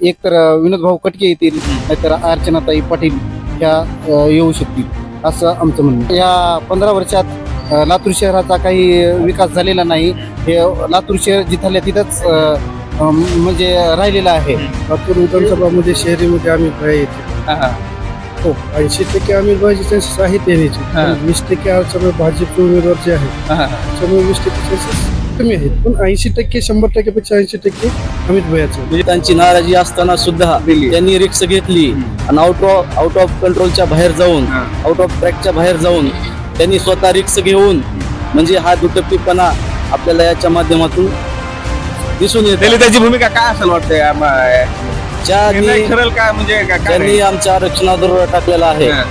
एक तर विनोद भाऊ कटके येतील नाहीतर अर्चनाताई पाटील ह्या येऊ शकतील असं आमचं म्हणणं आहे. या पंधरा वर्षात लातूर शहराचा काही विकास झालेला नाही. हे लातूर शहर जिथल्या तिथंच म्हणजे राहिलेलं आहे. लातूर विधानसभामध्ये शहरीमध्ये आम्ही येते. हो ऐंशी टक्के आम्ही भाजी चान्सेस आहेत येण्याचे हा. वीस टक्के आमच्याकडे भाजपचे उमेदवार जे आहेत त्याच्यामुळे वीस टक्के चान्सेस कमी आहेत. पण ऐंशी टक्के शंभर टक्क्यापेक्षा ऐंशी टक्के अमित भयाचं म्हणजे त्यांची नाराजी असताना सुद्धा त्यांनी रिक्स घेतली. आणि आउट ऑफ आउट ऑफ कंट्रोलच्या बाहेर जाऊन आउट ऑफ ट्रॅकच्या बाहेर जाऊन त्यांनी स्वतः रिक्स घेऊन म्हणजे हा दुटप्पीपणा आपल्याला याच्या माध्यमातून दिसून येतो. दलिताची भूमिका काय असेल निर्णय ज्यांनी ठरेल काय म्हणजे राहील? आमच्या आरक्षणावर टाकलेला आहे. हा.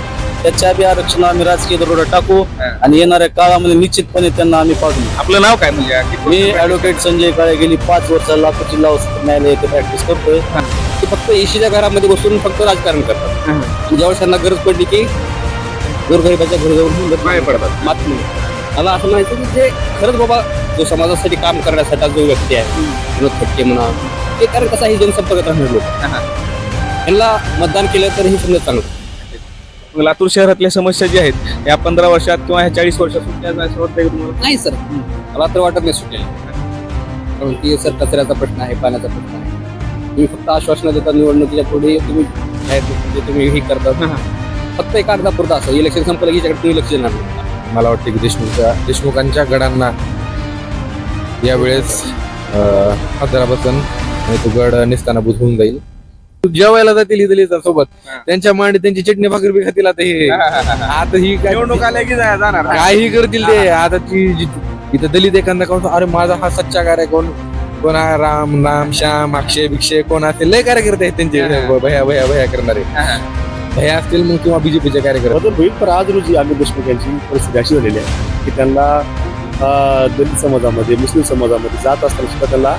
त्याच्या बी आरक्षण आम्ही राजकीय दरोडा टाकू. आणि येणाऱ्या काळामध्ये निश्चितपणे त्यांना आम्ही पाडू. आपलं नाव काय म्हणजे? मी ऍडव्होकेट संजय काळे गेली पाच वर्ष लातूर जिल्हा न्यायालय येथे प्रॅक्टिस करतोय. ते फक्त एशीच्या घरामध्ये बसून फक्त राजकारण करतात. ज्यावेळेस त्यांना गरज पडली की गोरगरिबाच्या घर जाऊन बाहेर पडतात. मात नाही. मला असं म्हणायचं की जे खरंच बाबा जो समाजासाठी काम करण्यासाठी जो व्यक्ती आहे विनोद खटके म्हणा ते कारण कसं आहे जनसंपर्कात राहणार लोक. यांना मतदान केलं तर हे समजा चांगलं. लातूर शहरातल्या समस्या ज्या आहेत या पंधरा वर्षात किंवा ह्या चाळीस वर्षात सुटल्या वाटतंय का तुम्हाला? नाही सर. मला तर वाटत नाही सुटेल कारण की सर कचऱ्याचा प्रश्न आहे पाण्याचा प्रश्न आहे. तुम्ही फक्त आश्वासनं देता निवडणुकीच्या पुढे तुम्ही जाहीर म्हणजे तुम्ही हे करता. फक्त एका अर्धा पुरता असं. इलेक्शन संपलं की याच्याकडे तुम्ही लक्ष देणार नाही. मला वाटतं की देशमुखच्या देशमुखांच्या गडांना यावेळेस आणि तो गड निसताना होऊन जाईल. जेवायला जातील दलित सोबत. त्यांच्या मांडी त्यांची चटणी भाकरी बी खातील आता हे. आता ही काय निवडणूक आल्या की जा- जाणार. काही करतील ते. आता ती जी- इथं दलित एखादा कोण अरे माझा हा सच्चा कार्य कोण कोण हा राम नाम श्याम अक्षय भिक्षय कोण असतील? लय कार्यकर्ते आहेत हा. त्यांचे भया भया भया करणारे. भया असतील मग किंवा बीजेपीचे कार्यकर्ते. बदल होईल पण आज रोजी आम्ही देशमुख यांची परिस्थिती अशी झालेली आहे की त्यांना अं, दलित समाजामध्ये मुस्लिम समाजामध्ये जात असताना सुद्धा त्यांना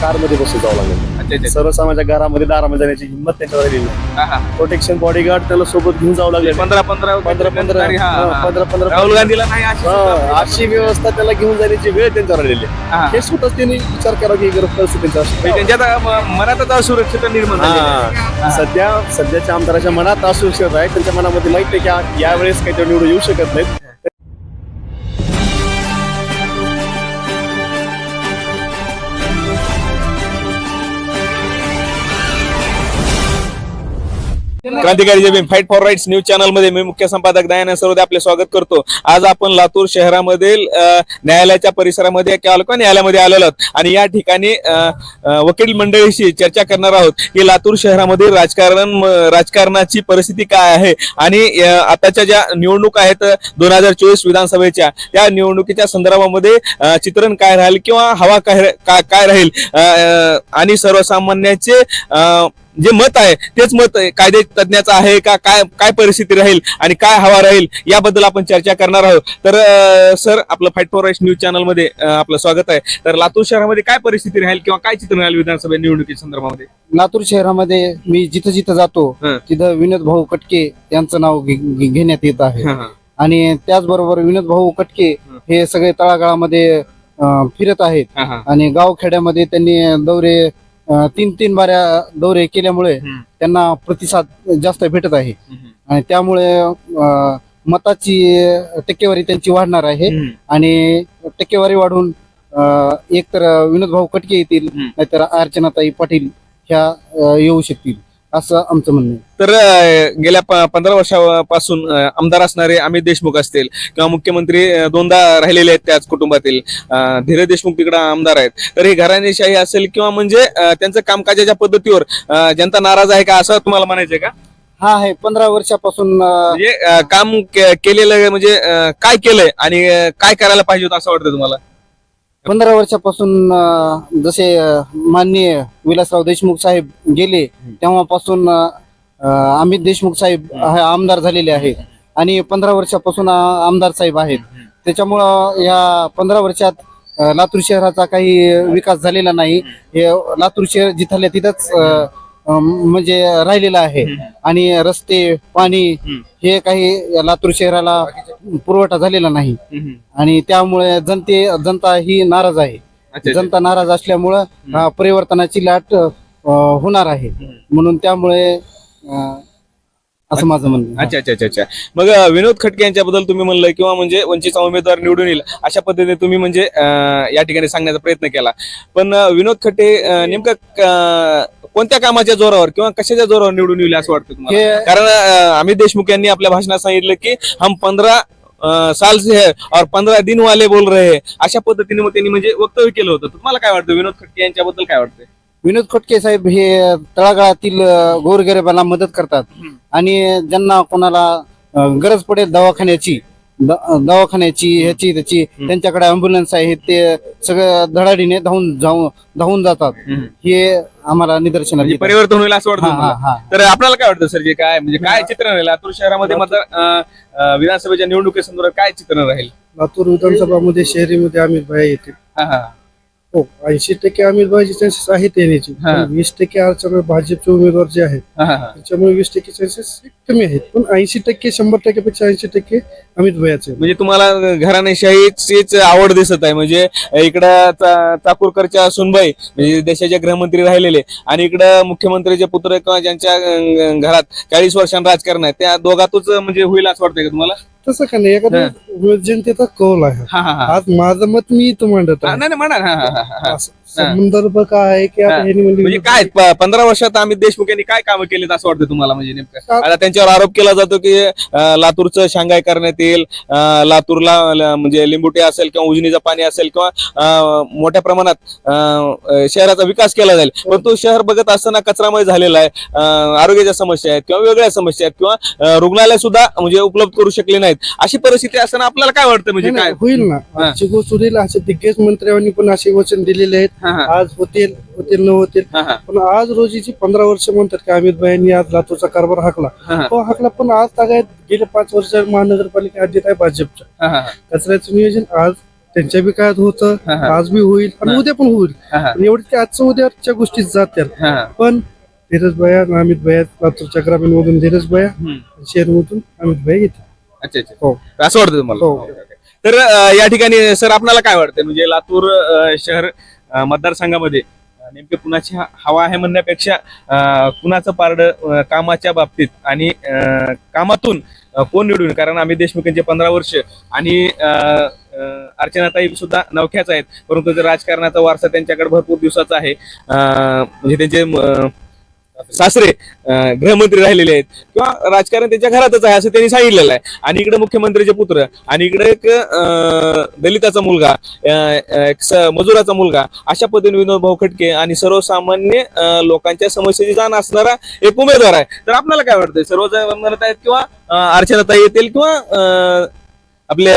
कारमध्ये बसून जावं लागलं अच्छा, अच्छा. घरामध्ये दारामध्ये जाण्याची हिंमत त्यांच्यावर आलेली नाही हा, हा. प्रोटेक्शन बॉडीगार्ड त्याला सोबत घेऊन जावं लागले पंधरा पंधरा पंधरा पंधरा हा, हा. पंधरा पंधरा राहुल गांधीला नाही अशी हा, व्यवस्था त्याला घेऊन जाण्याची वेळ त्यांच्यावर आलेली आहे हा. हे स्वतःच त्यांनी विचार करावा की ही गरज परिस्थिती त्यांच्या अशी म्हणजे त्यांच्यात आता म- मनातच असुरक्षित निर्माण झालेली आहे. हा. सध्या सध्याच्या आमदाराच्या मनात असुरक्षित आहे त्यांच्या मनामध्ये माहिती आहे की यावेळेस काही ते निवडून येऊ शकत नाहीत क्रांतिकारी जमीन फाईट फॉर राईट्स न्यूज चॅनलमध्ये मी मुख्य संपादक दयानंद सरोदे आपले स्वागत करतो. आज आपण लातूर शहरामधील न्यायालयाच्या परिसरामध्ये किंवा न्यायालयामध्ये आलेलो आहोत. आणि या ठिकाणी वकील मंडळीशी चर्चा करणार आहोत की लातूर शहरामध्ये राजकारण राजकारणाची परिस्थिती काय आहे आणि आताच्या ज्या निवडणूक आहेत दोन हजार चोवीस विधानसभेच्या त्या निवडणुकीच्या संदर्भामध्ये चित्रण काय राहील किंवा हवा काय काय- राहील? आणि सर्वसामान्याचे अ, जे मत आहे तेच मत कायदे तज्ञाचं आहे का काय काय परिस्थिती राहील आणि काय हवा राहील याबद्दल आपण चर्चा करणार आहोत. तर सर आपलं फाईट फॉर राईट्स न्यूज चॅनलमध्ये आपलं स्वागत आहे. तर लातूर शहरामध्ये काय परिस्थिती राहील किंवा काय चित्र राहील विधानसभा निवडणुकी संदर्भामध्ये? लातूर शहरामध्ये मी जिथं जिथं जातो. तिथं विनोद भाऊ कटके यांचं नाव घेण्यात येत आहे. आणि त्याचबरोबर विनोद भाऊ कटके हे. सगळे तळागाळामध्ये फिरत आहेत. आणि गावखेड्यामध्ये त्यांनी दौरे तीन तीन बाऱ्या दौरे केल्यामुळे. त्यांना प्रतिसाद जास्त भेटत आहे. आणि त्यामुळे मताची टक्केवारी त्यांची वाढणार आहे. आणि टक्केवारी वाढून एक तर विनोद भाऊ कटके येतील. नाहीतर अर्चनाताई पाटील ह्या येऊ शकतील. असं आमचं म्हणणं आहे. तर अं, गेल्या प- पंधरा वर्षापासून अं, आमदार असणारे अमित देशमुख असतील किंवा मुख्यमंत्री अं, दोनदा राहिलेले आहेत त्याच कुटुंबातील अं, धीरज देशमुख तिकडे आमदार आहेत. तर ही घराणेशाही असेल किंवा म्हणजे अं, त्यांचं कामकाजाच्या पद्धतीवर अं, जनता नाराज आहे का असं तुम्हाला म्हणायचंय का? हा आहे पंधरा वर्षापासून अं, म्हणजे अं, काम के- केलेलं म्हणजे अं, काय केलंय आणि अं, काय करायला पाहिजे होतं असं वाटतं तुम्हाला? पंधरा वर्षापासून अं, जसे अं, माननीय विलासराव देशमुख साहेब गेले तेव्हापासून अं, अमित देशमुख साहेब हे आमदार झालेले आहेत. आणि पंधरा वर्षापासून आमदार साहेब आहेत. त्याच्यामुळं या पंधरा वर्षात अं, लातूर शहराचा काही विकास झालेला नाही. हे लातूर शहर जिथल्या तिथंच अं, म्हणजे राहिलेलं आहे. आणि रस्ते पाणी हे काही लातूर शहराला पुरवठा झालेला नाही. आणि त्यामुळे जनते जनता ही नाराज आहे. जनता नाराज असल्यामुळं परिवर्तनाची लाट होणार आहे. म्हणून त्यामुळे असं माझं म्हणणं. अच्छा अच्छा अच्छा अच्छा. मग विनोद खटके यांच्याबद्दल तुम्ही म्हणलं किंवा म्हणजे वंचितचा उमेदवार निवडून येईल अशा पद्धतीने तुम्ही म्हणजे या ठिकाणी सांगण्याचा प्रयत्न केला. पण विनोद खट्टे नेमकं कोणत्या कामाच्या जोरावर किंवा कशाच्या जोरावर निवडून येईल असं वाटतं तुम्हाला? हे कारण अमित देशमुख यांनी आपल्या भाषणात सांगितलं की हम पंधरा साल से है और पंधरा दिन वाले बोल रहे हैं. अशा पद्धतीने मग त्यांनी म्हणजे वक्तव्य केलं होतं. तुम्हाला काय वाटतं? विनोद खट्के यांच्याबद्दल काय वाटतं विनोद खोटके साहेब हे तळागाळातील अं, गोरगरिबांना मदत करतात. आणि ज्यांना कोणाला गरज पडेल दवाखान्याची द- दवाखान्याची ह्याची त्याची त्यांच्याकडे अँब्युलन्स आहे ते सगळं धडाडीने धावून जाऊन धावून जातात हे आम्हाला निदर्शनात म्हणजे येतं. परिवर्तन होईल असं वाटतं हा, हा, तुम्हाला? हा. तर आपल्याला काय वाटतं सर जे काय म्हणजे काय चित्र राहील लातूर शहरामध्ये मतदार अं, अं, विधानसभेच्या निवडणुकीसंदर्भात काय चित्र राहील लातूर विधानसभामध्ये शहरीमध्ये अमित भाई येतील हा, हा. हो ऐंशी टक्के अमित भाईचे चान्सेस आहेत येण्याचे हा. पण वीस टक्के अर्चना भाजपचे उमेदवार जे आहेत हा. त्याच्यामुळे वीस टक्के चान्सेस कमी आहेत. पण ऐंशी टक्के शंभर टक्क्यापेक्षा ऐंशी टक्के अमित भयाचे म्हणजे तुम्हाला घराणेशाहीचीच आवड दिसत आहे. म्हणजे इकडं चा- चाकूरकरच्या सुनबाई म्हणजे देशाचे गृहमंत्री राहिलेले आणि इकडं मुख्यमंत्रीचे पुत्र किंवा ज्यांच्या अं, घरात चाळीस वर्षांत राजकारण आहे त्या दोघातच म्हणजे होईल असं वाटतंय का तुम्हाला? तसं का नाही? एखादा जनतेचा कौल आहे. हा हा हा. आज माझं मत मी इथं मांडत हा, आहे नाही नाही, म्हणा ना. हा, हा, हा, हा. असं संदर्भ काय आहे की. आता ह्यांनी म्हणले- म्हणजे काय प- पंधरा वर्षात अमित देशमुख यांनी काय कामं केलीत असं वाटतं तुम्हाला? म्हणजे नेमकं? आता त्यांच्यावर आरोप केला जातो की अं, लातूरचं शांघाय करण्यात येईल अं, लातूरला ल- म्हणजे लिंबुटे असेल किंवा उजनीचं पाणी असेल किंवा अं, मोठ्या प्रमाणात अं, शहराचा विकास केला जाईल. पण तो शहर बघत असताना कचरामय झालेला आहे. अं, आरोग्याच्या समस्या आहेत किंवा वेगळ्या समस्या आहेत किंवा अं, रुग्णालय सुद्धा म्हणजे उपलब्ध करू शकले नाहीत. अशी परिस्थिती असताना आपल्याला काय वाटतं? म्हणजे काय? होईल ना. आजची गोष्ट होईल असे दिग्गज मंत्र्यांनी पण असे वचन दिलेले आहेत. आज होतील होतील न होतील. पण आज रोजीची पंधरा वर्ष म्हणतात की अमित भाईंनी आज लातूरचा कारभार हाकला. हो हाकला पण आज तागायत गेले पाच वर्ष महानगरपालिका अध्यक्ष आहे भाजपच्या कचऱ्याचं नियोजन आज त्यांच्या बी काळात होतं. आज बी होईल आणि. उद्या पण होईल. आणि एवढी आजचं उद्याच्या गोष्टी जात्यात. हा. पण धीरज भया अमित भया लातूरच्या ग्रामीण मधून धीरज भया. शहर मधून अमित भया येतील अच्छा अच्छा हो. असं वाटतं तुम्हाला हो. तर अं, या ठिकाणी सर आपल्याला काय वाटतं म्हणजे लातूर अं, शहर अं, मतदारसंघामध्ये अं, नेमके कुणाची ह- हवा आहे म्हणण्यापेक्षा अं, कुणाचं पारड कामाच्या बाबतीत आणि अं, कामातून अं, कोण निवडून? कारण अमित देशमुख यांचे पंधरा वर्ष आणि अं, अं, अर्चनाताई सुद्धा नवख्याच आहेत परंतु ते राजकारणाचा वारसा त्यांच्याकडे भरपूर दिवसाचा आहे अं, म्हणजे त्यांचे अं, सासरे गृहमंत्री राहिलेले आहेत किंवा राजकारण त्यांच्या घरातच आहे असं त्यांनी सांगितलेलं आहे. आणि इकडे मुख्यमंत्रीचे पुत्र आणि इकडे एक दलिताचा मुलगा एक मजुराचा मुलगा अशा पद्धतीने विनोद भाऊ खटके आणि सर्वसामान्य लोकांच्या समस्येची जाण असणारा एक उमेदवार आहे. तर आपल्याला काय वाटतंय? सर्वजण म्हणत आहेत किंवा अर्चनाता अर्चनाताई येतील किंवा अं, आपले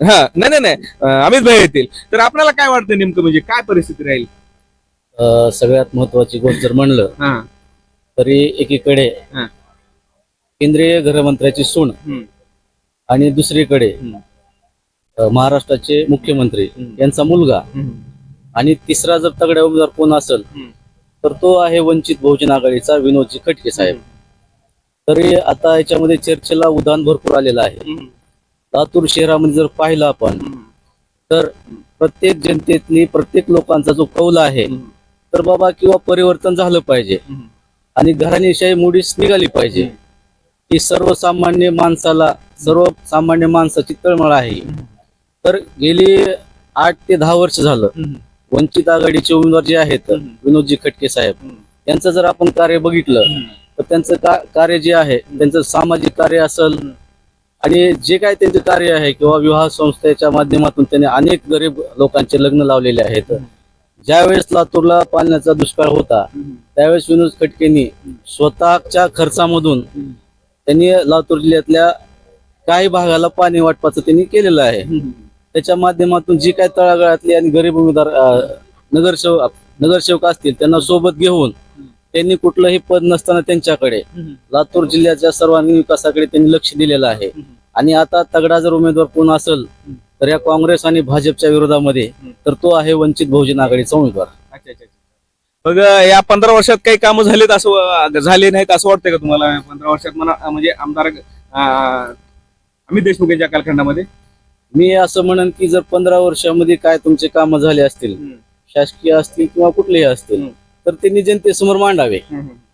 हा नाही नाही नाही अमित भाई येतील. तर आपल्याला काय वाटतं नेमकं म्हणजे काय परिस्थिती राहील? अ, सगळ्यात महत्वाची गोष्ट जर म्हणलं हा तरी एकीकडे हा. केंद्रीय गृहमंत्र्याची सून हम्म. आणि दुसरीकडे हम्म. अ, महाराष्ट्राचे मुख्यमंत्री हम्म. यांचा मुलगा आणि तिसरा जर तगड्या उमेदवार कोण असेल हम्म. तर तो आहे वंचित बहुजन आघाडीचा विनोदजी खटके साहेब तरी आता याच्यामध्ये चर्चेला उदाहरण भरपूर आलेलं आहे लातूर शहरामध्ये जर पाहिलं आपण तर प्रत्येक जनतेतली प्रत्येक लोकांचा जो कौल आहे तर बाबा किंवा परिवर्तन झालं पाहिजे. आणि घराणेशाही मुडीच निघाली पाहिजे. ही सर्वसामान्य माणसाला सर्वसामान्य माणसाची तळमळ आहे. तर गेली आठ ते दहा वर्ष झालं. वंचित आघाडीचे उमेदवार जे आहेत विनोदजी खटके साहेब यांचं जर आपण कार्य बघितलं तर त्यांचं का कार्य जे आहे त्यांचं सामाजिक कार्य असेल आणि जे काय त्यांचं कार्य आहे किंवा विवाह संस्थेच्या माध्यमातून त्यांनी अनेक गरीब लोकांचे लग्न लावलेले आहेत ज्यावेळेस लातूरला पाण्याचा दुष्काळ होता त्यावेळेस विनोद खटकेंनी स्वतःच्या खर्चामधून त्यांनी लातूर जिल्ह्यातल्या काही भागाला पाणी वाटपाचं त्यांनी केलेलं आहे. त्याच्या माध्यमातून जी काही तळागाळातली आणि गरीब उमेदवार नगरसेवक नगरसेवक असतील त्यांना सोबत घेऊन त्यांनी कुठलंही पद नसताना त्यांच्याकडे लातूर जिल्ह्याच्या सर्वांगीण विकासाकडे त्यांनी लक्ष दिलेलं आहे. आणि आता तगडा जर उमेदवार कोण असेल तर या काँग्रेस आणि भाजपच्या विरोधामध्ये तर तो आहे वंचित बहुजन आघाडीचा उमेदवार. अच्छा अच्छा. मग या पंधरा वर्षात काही कामं झालेत असं झाले नाहीत असं वाटतंय का तुम्हाला? पंधरा वर्षात मला म्हणजे आमदार अमित देशमुख यांच्या कालखंडामध्ये? मी असं म्हणन की जर पंधरा वर्षामध्ये काय तुमचे कामं झाले असतील शासकीय असतील किंवा कुठलेही असतील तर त्यांनी जनतेसमोर मांडावे.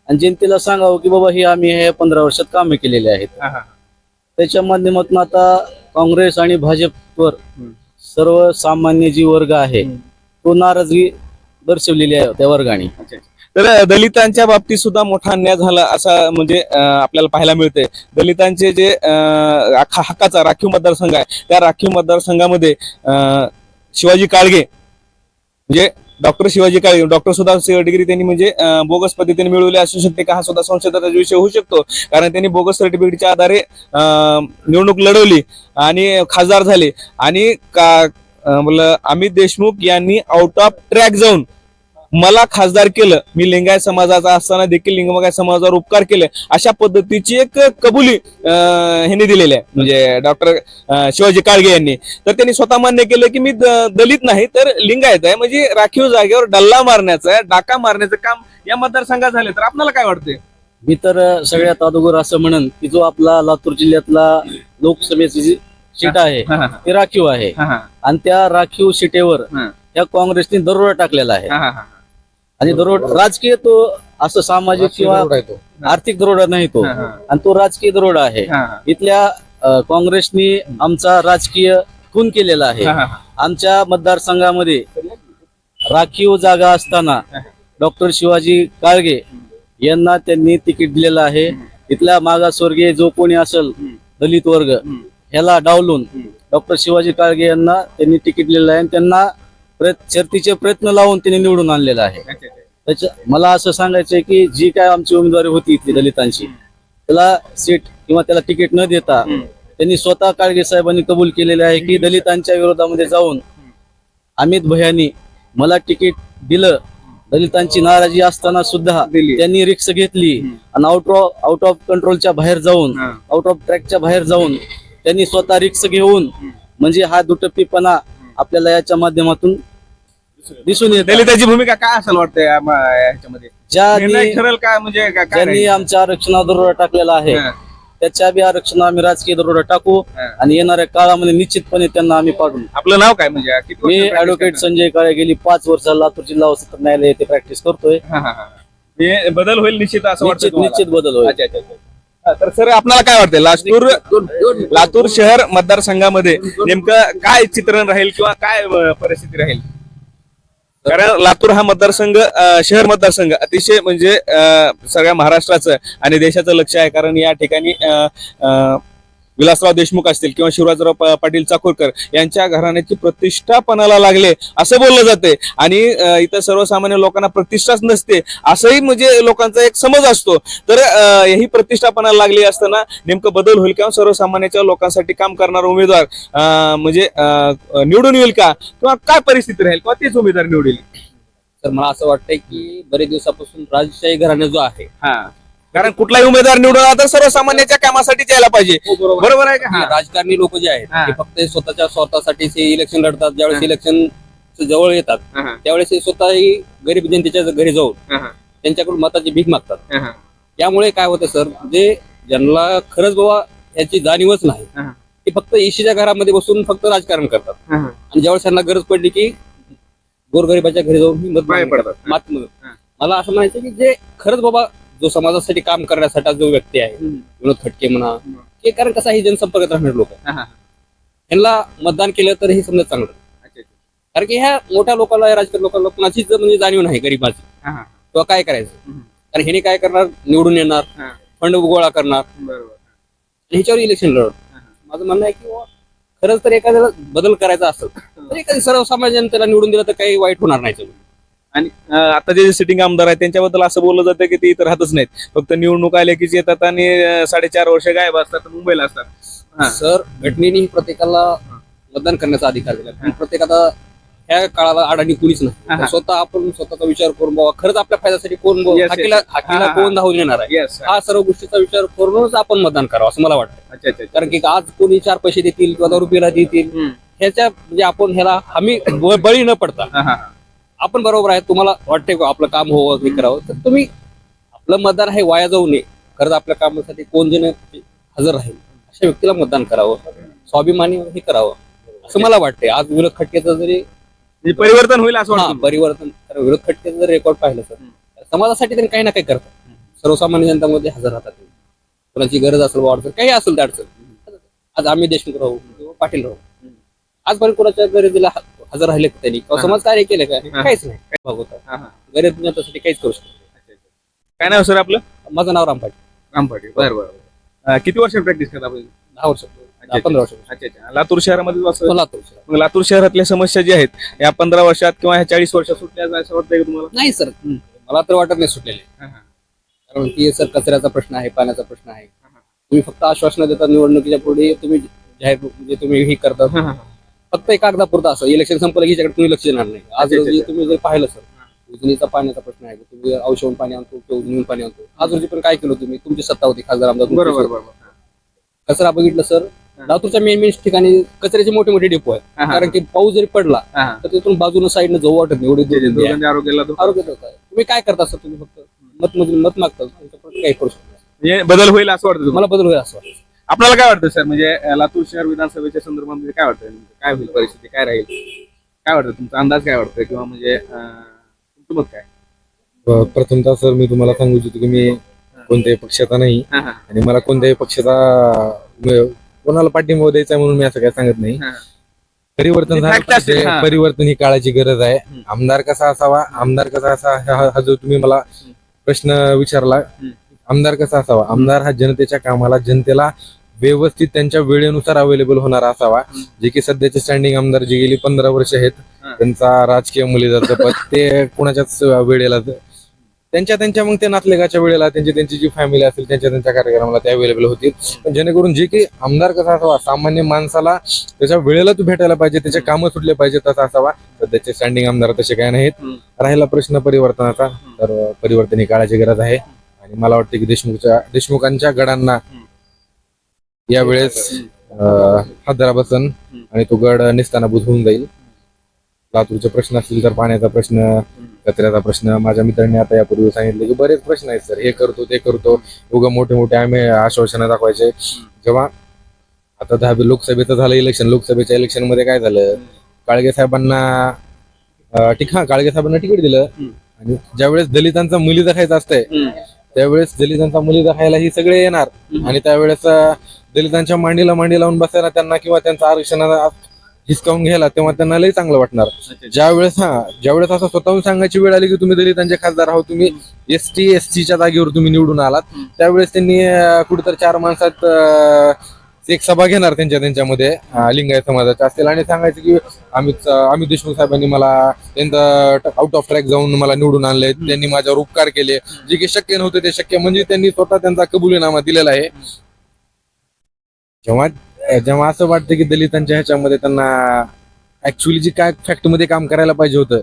आणि जनतेला सांगावं की बाबा हे आम्ही हे पंधरा वर्षात कामे केलेले आहेत. त्याच्या माध्यमातून आता काँग्रेस आणि भाजपवर सर्वसामान्य जी वर्ग आहे तो नाराजगी दर्शवलेली आहे त्या वर्गाने. तर दलितांच्या बाबतीत सुद्धा मोठा अन्याय झाला असा म्हणजे आपल्याला पाहायला मिळते दलितांचे जे हक्काचा राखीव मतदारसंघ आहे त्या राखीव मतदारसंघामध्ये अं, शिवाजी काळगे म्हणजे डॉक्टर शिवाजी काळे डॉक्टर सुद्धा डिग्री त्यांनी म्हणजे बोगस पद्धतीने मिळवली असू शकते का? हा सुद्धा संशोधनाचा विषय होऊ शकतो. कारण त्यांनी बोगस सर्टिफिकेटच्या आधारे निवडणूक लढवली आणि खासदार झाले. आणि का अमित देशमुख यांनी आउट ऑफ ट्रॅक जाऊन मला खासदार केलं मी लिंगायत समाजाचा असताना देखील लिंगायत समाजावर उपकार केले अशा पद्धतीची एक कबुली ह्यांनी दिलेली आहे. म्हणजे डॉक्टर शिवाजी काळगे यांनी. तर त्यांनी स्वतः मान्य केलं की मी दलित नाही तर लिंगायत आहे. म्हणजे राखीव जागेवर डल्ला मारण्याचं डाका मारण्याचं काम या मतदारसंघात झाले. तर आपल्याला काय वाटतंय? मी तर सगळ्यात अगोदर असं म्हणन की जो आपला लातूर जिल्ह्यातला लोकसभेची जी सीट आहे ती राखीव आहे. आणि त्या राखीव सीटेवर. या काँग्रेसने दरोडा टाकलेला आहे. आणि दरोडा राजकीय तो असं सामाजिक किंवा आर्थिक दरोडा नाही तो. आणि तो राजकीय दरोडा आहे. इथल्या काँग्रेसने आमचा राजकीय खून केलेला आहे. आमच्या मतदारसंघामध्ये राखीव जागा असताना डॉक्टर शिवाजी काळगे यांना त्यांनी तिकीट दिलेलं आहे. इथल्या मागासवर्गीय जो कोणी असेल दलित वर्ग ह्याला डावलून डॉक्टर शिवाजी काळगे यांना त्यांनी तिकीट दिलेलं आहे. त्यांना शर्तीचे प्रयत्न लावून त्यांनी निवडून आणलेलं आहे. त्याच्या मला असं सांगायचंय की जी काय आमची उमेदवारी होती इथली दलितांची त्याला सीट किंवा त्याला तिकीट न देता त्यांनी स्वतः काळगे साहेबांनी कबूल केलेले आहे की दलितांच्या विरोधामध्ये जाऊन अमित भैयांनी मला तिकीट दिलं. दलितांची नाराजी असताना सुद्धा त्यांनी रिक्स घेतली आणि आउट ऑफ आउट ऑफ कंट्रोलच्या बाहेर जाऊन आउट ऑफ ट्रॅकच्या बाहेर जाऊन त्यांनी स्वतः रिक्स घेऊन म्हणजे हा दुटप्पीपणा आपल्याला याच्या माध्यमातून दिसून येत दलिताची भूमिका काय असेल वाटतंय या म- ह्याच्यामध्ये निर्णय ज्यांनी ठरेल काय म्हणजे का- काय ज्यांनी राहील? आमच्या आरक्षणावर दरोडा टाकलेला आहे हा. त्याच्या बी आरक्षणावर आम्ही राजकीय दरोडा टाकू हा. आणि येणाऱ्या काळामध्ये निश्चितपणे त्यांना आम्ही पाडू आपलं नाव काय म्हणजे किती मी practice ऍडव्होकेट? संजय काळे गेली पाच वर्ष लातूर जिल्हा व सत्र न्यायालय येथे प्रॅक्टिस करतोय हा, हा, हा. हे बदल होईल निश्चित असं वाटतं निश्चित तुम्हाला? निश्चित बदल होईल अच्छा, अच्छा, अच्छा. हा, तर सर आपल्याला काय वाटतं लातूर लातूर शहर मतदारसंघामध्ये नेमकं काय चित्रण राहील किंवा काय अं, परिस्थिती राहील कारण लातूर हा मतदारसंघ अं, शहर मतदारसंघ अतिशय म्हणजे सगळ्या महाराष्ट्राचं आणि देशाचं लक्ष आहे. कारण या ठिकाणी विलासराव देशमुख असतील किंवा शिवराजराव पाटील चाकूरकर यांच्या घराण्याची प्रतिष्ठा पणाला लागले असं बोललं जाते. आणि इथं सर्वसामान्य लोकांना प्रतिष्ठाच नसते असंही म्हणजे लोकांचा एक समज असतो. तर ही प्रतिष्ठा पणाला लागली असताना नेमकं बदल होईल किंवा सर्वसामान्याच्या लोकांसाठी काम करणारा उमेदवार म्हणजे निवडून येईल का? किंवा काय परिस्थिती राहील? किंवा तेच उमेदवार निवडेल तर मला असं वाटतंय की बरेच दिवसापासून राजशाही घराणा जो आहे हा. कारण कुठलाही उमेदवार निवडून आला तर सर्वसामान्याच्या कामासाठी यायला पाहिजे बरोबर आहे का हा. राजकारणी लोक जे आहेत हा. ते फक्त स्वतःच्या स्वतःसाठी इलेक्शन लढतात ज्यावेळेस इलेक्शन जवळ येतात हा, हा, त्यावेळेस ते स्वतःही गरीब जनतेच्या घरी जाऊन हा, हा, त्यांच्याकडून मताची भीक मागतात हा, हा. त्यामुळे काय होतं सर जे ज्यांना खरंच बाबा याची जाणीवच नाही हा. ते फक्त इशीच्या घरामध्ये बसून फक्त राजकारण करतात हा, हा. आणि ज्यावेळेस त्यांना गरज पडली की गोरगरिबाच्या घरी जाऊन ही मत पडतात. हा. मला असं म्हणायचं की जे खरंच बाबा जो समाजासाठी काम करण्यासाठी जो व्यक्ती आहे. विनोद खटके म्हणा हे कारण कसं आहे जनसंपर्कात राहणारे लोक हा, हा. यांना मतदान केलं तर हे समजा चांगलं. कारण की ह्या मोठ्या लोकांना राजकीय लोकांना कुणाचीच म्हणजे जाणीव नाही गरीबाची हा, हा. किंवा काय करायचं. कारण ह्याने काय करणार निवडून येणार हा. फंड गोळा करणार ह्याच्यावर इलेक्शन लढत हा, हा. माझं म्हणणं आहे की खरंच तर एखाद्याला बदल करायचा असेल तर एखादी सर्वसामान्य जनतेला निवडून दिलं तर काही वाईट होणार नाही. आणि आता जे सिटिंग आमदार आहेत त्यांच्याबद्दल असं बोललं जातं की ते इथं राहतच नाहीत फक्त निवडणूक आल्या की येतात आणि साडेचार वर्ष गायब असतात मुंबईला असतात. सर घटनेने प्रत्येकाला मतदान करण्याचा अधिकार दिला प्रत्येकाला ह्या काळाला अडाणी कुणीच नाही. स्वतः आपण स्वतःचा विचार करून बाबा खरंच आपल्या फायद्यासाठी कोण. हाकीला. कोण धावून येणार आहे हा सर्व गोष्टीचा विचार करूनच आपण मतदान करावं असं मला वाटतं कारण की आज कोणी चार पैसे देतील किंवा रुपयाला देतील. ह्याच्या म्हणजे आपण ह्याला हमी बळी न पडता. आपण बरोबर आहे तुम्हाला वाटतंय का आपलं काम हो हे करावं. तर तुम्ही आपलं मतदान हे वाया जाऊ नये. खरंच आपल्या कामासाठी कोण जण हजर राहील? अशा व्यक्तीला मतदान करावं. स्वाभिमानी हे करावं. असं मला वाटतंय. आज विरोध खटक्याचं जरी परिवर्तन होईल असं हा वाटतं. परिवर्तन. विरोध खटक्याचं जर रेकॉर्ड पाहिलं सर समाजासाठी त्यांनी काही ना काही करतात. सर्वसामान्य जनतामध्ये हजर राहतात. कोणाची गरज असेल वा अडचण काही असेल त्या अडचण. आज आम्ही देशमुख राहू किंवा पाटील राहू. आजपर्यंत कोणाच्या गरजेला हजर राहिले का त्यांनी? किंवा समाज कार्य केलं का? काहीच नाही. भाग होता हा, हा. गरीब जनतेसाठी काहीच करू शकत. काय नाव सर आपलं? माझं नाव रामपाट रामपाटी बरं बरं किती वर्ष प्रॅक्टिस करता आपण? दहा वर्ष. दहा पंधरा वर्ष. अच्छा अच्छा. लातूर शहरामध्ये मग लातूर शहरातल्या समस्या ज्या आहेत या पंधरा वर्षात किंवा ह्या चाळीस वर्षात सुटल्या असं वाटतंय का तुम्हाला? नाही सर. मला तर वाटत नाही सुटलेले. कारण की सर कचऱ्याचा प्रश्न आहे पाण्याचा प्रश्न आहे. तुम्ही फक्त आश्वासन देता निवडणुकीच्या पुढे तुम्ही जाहीर म्हणजे तुम्ही हे करता. फक्त एक कागदापुरता असं. इलेक्शन संपलं की याच्याकडे तुम्ही लक्ष देणार नाही. आज रोजी. तुम्ही जर पाहिलं सर उजनीचा पाण्याचा प्रश्न आहे तुम्ही औषधून पाणी आणतो किंवा उजनीहून पाणी आणतो. आज रोजी पण काय केलं तुम्ही? तुमची सत्ता होती खासदार आमदार कचरा बघितलं सर लातूरच्या मेन मेन ठिकाणी कचऱ्याचे मोठे मोठे डेपो आहेत. हा, हा. कारण की पाऊस जरी पडला. तर तिथून बाजूनं साईडनं जाऊ वाटत नाही. एवढी आहे. आरोग्याला. आरोग्य आहे. तुम्ही काय करता सर तुम्ही फक्त मत मत मत मागता. काही करू शकता बदल होईल असं वाटतं तुम्हाला? मला बदल होईल असं वाटतं. आपल्याला काय वाटतं सर? म्हणजे लातूर शहर विधानसभेच्या संदर्भामध्ये काय वाटतं? काय होईल परिस्थिती? काय राहील? काय वाटतं तुमचा अंदाज काय वाटतं किंवा म्हणजे तुमचं मत काय? प्रथमतः सर मी तुम्हाला सांगू इच्छितो की मी कोणत्याही पक्षाचा नाही. आणि मला कोणत्याही पक्षाचा म- कोणाला पाठिंबा द्यायचा म्हणून मी असं काय सांगत नाही. परिवर्तन झालं. परिवर्तन ही काळाची गरज आहे. आमदार कसा असावा? आमदार कसा असा हा जो तुम्ही मला प्रश्न विचारला आमदार कसा असावा? आमदार हा जनतेच्या कामाला जनतेला व्यवस्थित त्यांच्या वेळेनुसार अवेलेबल होणारा असावा. जे की सध्याचे स्टँडिंग आमदार जे गेली पंधरा वर्ष आहेत. त्यांचा राजकीय मुलीदाचं पद ते कोणाच्याच वेळेला त्यांच्या त्यांच्या मग ते नातलेगाच्या वेळेला त्यांची त्यांची जी फॅमिली असेल त्यांच्या त्यांच्या कार्यक्रमाला ते अवेलेबल होतील. पण जेणेकरून जे की आमदार कसा असावा सामान्य माणसाला त्याच्या वेळेला तू भेटायला पाहिजे त्याचे कामं सुटले पाहिजे तसा असावा. सध्याचे स्टँडिंग आमदार तसे काय नाहीत. राहिला प्रश्न परिवर्तनाचा तर परिवर्तन ही काळाची गरज आहे. आणि मला वाटतं की देशमुखच्या देशमुखांच्या गडांना यावेळेस अं, हादरा बसन आणि तो गड निस्तानाभूत होऊन जाईल. लातूरचे प्रश्न असतील तर पाण्याचा प्रश्न कचऱ्याचा प्रश्न. माझ्या मित्रांनी आता यापूर्वी सांगितले की बरेच प्रश्न आहेत सर. हे करतो ते करतो. उगा मोठे मोठे आम्ही आश्वासनं दाखवायचे. जेव्हा आता दहावी लोकसभेचं झालं इलेक्शन लोकसभेच्या इलेक्शनमध्ये काय झालं? काळगे साहेबांना ठीक हा काळगे साहेबांना तिकीट दिलं. आणि ज्यावेळेस दलितांचा मुली दाखायचा असतंय त्यावेळेस दलितांचा मुली दाखायला ही सगळे येणार. आणि त्यावेळेस दलितांच्या मांडीला मांडी लावून बसायला त्यांना किंवा त्यांचं आरक्षण हिसकावून घ्यायला तेव्हा त्यांना लई चांगलं वाटणार. ज्यावेळेस हा ज्यावेळेस असं स्वतःहून सांगायची वेळ आली की तुम्ही दलितांचे खासदार आहोत तुम्ही एस टी एस च्या जागेवर तुम्ही निवडून आलात. त्यावेळेस त्यांनी कुठेतरी चार माणसात एक सभा घेणार त्यांच्या त्यांच्यामध्ये लिंगायत समाजाच्या असतील. आणि सांगायचं की आम्ही आम्ही देशमुख साहेबांनी मला त्यांचं आउट ऑफ ट्रॅक जाऊन मला निवडून आणले. त्यांनी माझ्यावर उपकार केले. जे की शक्य नव्हते ते शक्य म्हणजे त्यांनी स्वतः त्यांचा कबुलीनामा दिलेला आहे. जेव्हा जेव्हा असं वाटतं की दलितांच्या ह्याच्यामध्ये त्यांना ऍक्च्युली जी काय फॅक्टमध्ये काम करायला पाहिजे होतं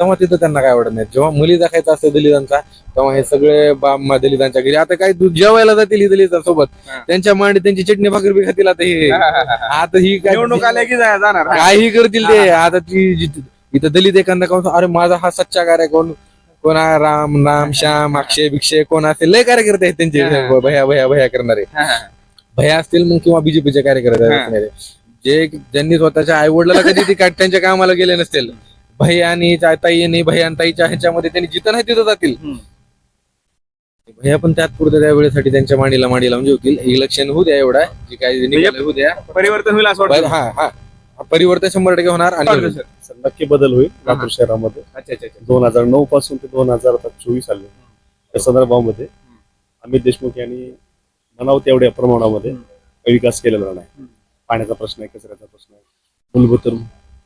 तेव्हा तिथं त्यांना काय वाटत नाही. जेव्हा मुली दाखायचा असतं दलितांचा तेव्हा हे सगळे बा- म- दलितांच्या घरी. आता काय तू जेवायला जातील दलितांसोबत. त्यांच्या मांडी त्यांची चटणी भाकरी बी खातील आता हे. आता ही काय निवडणूक आल्या की जाणार. काही करतील ते. आता ती इथं दलित एखादा कोण अरे माझा हा सच्चा कार्य कोण? कोण? राम नाम श्याम अक्षय भिक्षय कोण असेल? लय कार्यकर्ते आहेत त्यांचे. भया भया भया करणारे. भया असतील मग किंवा बीजेपीचे कार्यकर्ते हा. असणारे. जे ज्यांनी स्वतःच्या आई वडिलाला कधी ती का- त्यांच्या कामाला गेले नसतील भैया आणि ताई आणि भैया आणि ताईच्या ह्याच्यामध्ये त्यांनी जिथं नाही तिथं जातील. भैया पण त्यात पुरतं त्या वेळेसाठी त्यांच्या मांडीला मांडी लावून जेवतील इलेक्शन होऊ द्या एवढा जे काही निघालं होऊ द्या. परिवर्तन होईल असं वाटतं. हा हा. परिवर्तन शंभर टक्के होणार आणि नक्की बदल होईल लातूर शहरामध्ये. अच्छा अच्छा अच्छा. दोन हजार नऊ पासून ते दोन हजार चोवीस आले. त्या संदर्भामध्ये अमित देशमुख यांनी म्हणावं तेवढ्या प्रमाणामध्ये विकास केलेला नाही. पाण्याचा प्रश्न आहे कचऱ्याचा प्रश्न आहे मूलभूत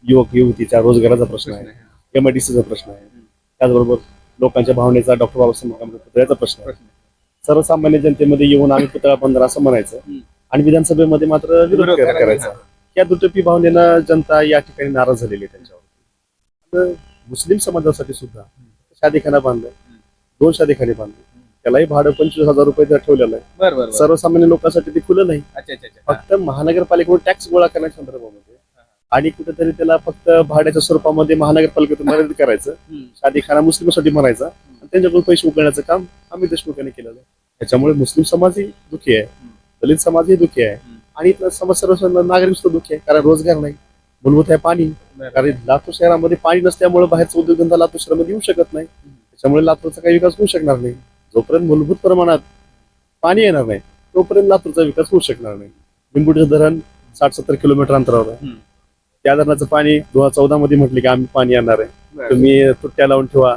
युवक युवतीच्या रोजगाराचा प्रश्न आहे एमआयडीसीचा प्रश्न आहे. त्याचबरोबर लोकांच्या भावनेचा डॉक्टर बाबासाहेब आंबेडकर पुतळ्याचा प्रश्न आहे. सर्वसामान्य जनतेमध्ये येऊन आम्ही पुतळा बंदर असं म्हणायचं आणि विधानसभेमध्ये मात्र विरोध विरोध करा- करायचा. या दुटप्पी भावनेनं जनता या ठिकाणी नाराज झालेली आहे त्यांच्यावर मुस्लिम समाजासाठी सुद्धा शादीखाना बांधलाय दोन शादीखाने बांधले. त्यालाही भाडं पंचवीस हजार रुपये ठेवलेलं आहे. सर्वसामान्य लोकांसाठी ते खुलं नाही. अच्छा अच्छा अच्छा. फक्त महानगरपालिकेवर टॅक्स गोळा करण्याच्या संदर्भामध्ये आणि कुठेतरी त्याला फक्त भाड्याच्या स्वरूपामध्ये महानगरपालिकेतून मर्यादित करायचं. शादीखाना मुस्लिमसाठी म्हणायचा आणि त्यांच्याकडून पैसे उकळण्याचं काम आम्ही देशमुखांनी केलेलं आहे. त्याच्यामुळे मुस्लिम समाजही दुखी आहे. दलित समाजही दुखी आहे. आणि इथला समाज सर्व नागरिक सुद्धा दुखी आहे कारण रोजगार नाही. मूलभूत आहे पाणी. कारण लातूर शहरामध्ये पाणी नसल्यामुळे बाहेरचा उद्योगधंदा लातूर शहरामध्ये येऊ शकत नाही. त्याच्यामुळे लातूरचा काही विकास होऊ शकणार नाही. जोपर्यंत मूलभूत प्रमाणात पाणी येणार नाही तोपर्यंत लातूरचा विकास होऊ शकणार नाही. लिंबूचं धरण साठ सत्तर किलोमीटर अंतरावर आहे. त्या धरणाचं पाणी दोन हजार चौदा मध्ये म्हटले की आम्ही पाणी येणार आहे. तुम्ही तुट्ट्या लावून ठेवा.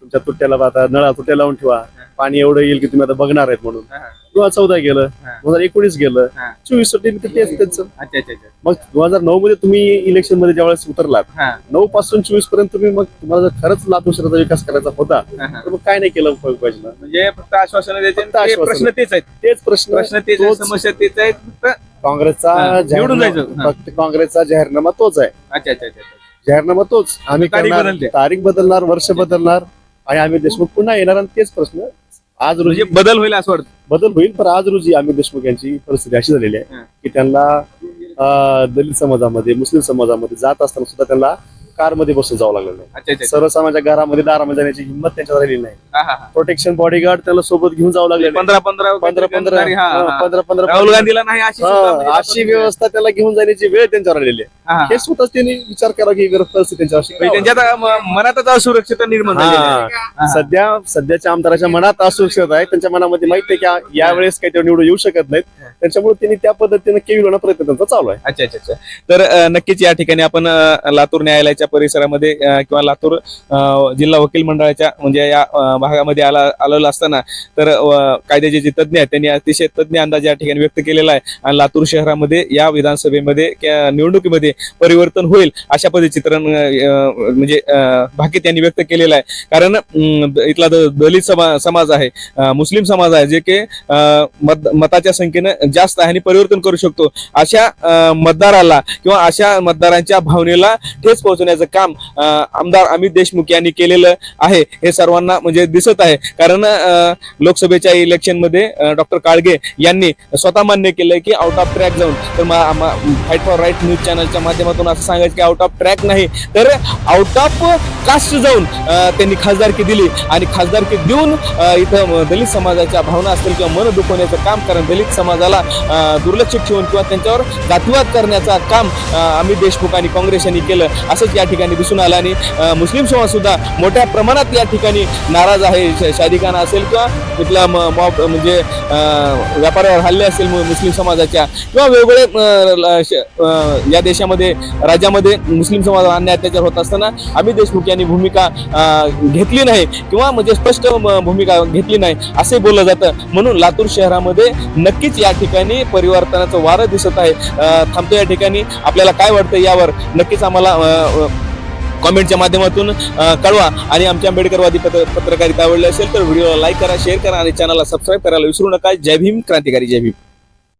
तुमच्या तुट्ट्याला आता नळा तुट्ट्या लावून ठेवा. पाणी एवढं येईल की तुम्ही आता बघणार आहेत म्हणून. दोन हजार चौदा गेलं. दोन हजार एकोणीस गेलं. चोवीस तेच त्यांचं अच्छा अच्छा अच्छा मग दोन हजार नऊ मध्ये तुम्ही इलेक्शनमध्ये ज्यावेळेस उतरलात. नऊ पासून चोवीसपर्यंत तुम्ही मग तुम्हाला जर खरंच लातूर शहराचा विकास करायचा होता. तर मग काय नाही केलं पाहिजे म्हणजे फक्त आश्वासन द्यायचे. प्रश्न तेच आहेत तेच प्रश्न प्रश्न तेच समस्या तेच आहेत फक्त काँग्रेसचा निवडून. फक्त काँग्रेसचा जाहीरनामा तोच आहे अच्छा अच्छा. जाहीरनामा तोच आम्ही. तारीख बदलणार वर्ष बदलणार आणि आम्ही देशमुख पुन्हा येणार आणि तेच प्रश्न आज रोजी म्हणजे बदल होईल असं वाटतं बदल होईल पण आज रोजी आम्ही देशमुख यांची परिस्थिती अशी झालेली आहे हं. की त्यांना अं, दलित समाजामध्ये मुस्लिम समाजामध्ये जात असताना सुद्धा त्यांना कारमध्ये बसून जावं लागलेलं आहे अच्छा सर्वसामान्य घरामध्ये दारामध्ये जाण्याची हिंमत त्यांच्यात राहिलेली नाही. हा, हा, हा. प्रोटेक्शन बॉडीगार्ड त्याला सोबत घेऊन जावं लागलेलं आहे. पंधरा पंधरा पंधरा पंधरा. हा, हा, हा. पंधरा पंधरा राहुल गांधीला नाही अशी सुद्धा हा, म्हणजे अशी व्यवस्था त्याला घेऊन जाण्याची वेळ त्यांच्यावर आलेली आहे. हा, हा. हे स्वतःच त्यांनी विचार करा की गरज परिस्थिती त्यांच्यावर अशी म्हणजे त्यांच्यात अं, म- मनातच असुरक्षितता निर्माण आहे. हा. सध्या सध्याच्या आमदाराच्या मनात असुरक्षित आहे. त्यांच्या मनामध्ये माहिती आहे की यावेळेस काही ते निवडून येऊ शकत नाहीत. त्याच्यामुळे त्यांनी त्या पद्धतीने केविलवणा प्रयत्न त्यांचा चालू आहे. अच्छा अच्छा अच्छा. तर अ, नक्कीच या ठिकाणी आपण अ, लातूर न्यायालयाच्या परिसरामध्ये किंवा लातूर जिल्हा वकील मंडळाच्या म्हणजे या भागामध्ये आला आलेलं असताना तर कायद्याचे जे तज्ज्ञ आहेत त्यांनी अतिशय तज्ज्ञ अंदाज या ठिकाणी व्यक्त केलेला आहे. आणि लातूर शहरामध्ये या विधानसभेमध्ये किंवा निवडणुकीमध्ये परिवर्तन होईल अशा पद्धती चित्रण म्हणजे भाकीत यांनी व्यक्त केलेलं आहे. कारण इथला द- दलित समा समाज आहे मुस्लिम समाज आहे जे की मत मताच्या संख्येनं जास्त आहे आणि परिवर्तन करू शकतो. अशा मतदाराला किंवा अशा मतदारांच्या भावनेला ठेच करण्याचं काम आमदार अमित देशमुख यांनी केलेलं आहे. हे सर्वांना म्हणजे दिसत आहे. कारण लोकसभेच्या इलेक्शनमध्ये डॉक्टर काळगे यांनी स्वतः मान्य केलंय की आउट ऑफ ट्रॅक जाऊन तर फाईट फॉर राईट न्यूज चॅनलच्या माध्यमातून असं सांगायचं की आउट ऑफ ट्रॅक नाही. तर आउट ऑफ कास्ट जाऊन त्यांनी खासदारकी दिली. आणि खासदारकी देऊन इथं दलित समाजाच्या भावना असतील किंवा मन दुखवण्याचं काम कारण दलित समाजाला दुर्लक्षित ठेवून किंवा त्यांच्यावर जातीवाद करण्याचा काम अमित देशमुख आणि काँग्रेस यांनी केलं. असंच या ठिकाणी दिसून आला आणि मुस्लिम समाजसुद्धा मोठ्या प्रमाणात या ठिकाणी नाराज आहे. श- शादिकाना असेल किंवा तिथला म- मॉब म्हणजे व्यापारावर हल्ले असेल मु- मुस्लिम समाजाच्या किंवा वेगवेगळे श- या देशामध्ये राज्यामध्ये मुस्लिम समाजावर अन्याय अत्याचार होत असताना अमित देशमुख यांनी भूमिका घेतली नाही किंवा म्हणजे स्पष्ट भूमिका घेतली नाही असे बोललं जातं. म्हणून लातूर शहरामध्ये नक्कीच या ठिकाणी परिवर्तनाचं वारं दिसत आहे. थांबतो या ठिकाणी. आपल्याला काय वाटतं यावर नक्कीच आम्हाला कॉमेंटच्या माध्यमातून कळवा. आणि आमच्या आंबेडकरवादी पत्र पत्रकारिता आवडली असेल तर व्हिडिओला लाईक करा शेअर करा आणि चॅनलला सबस्क्राईब करायला विसरू नका. जय भीम क्रांतिकारी जय भीम.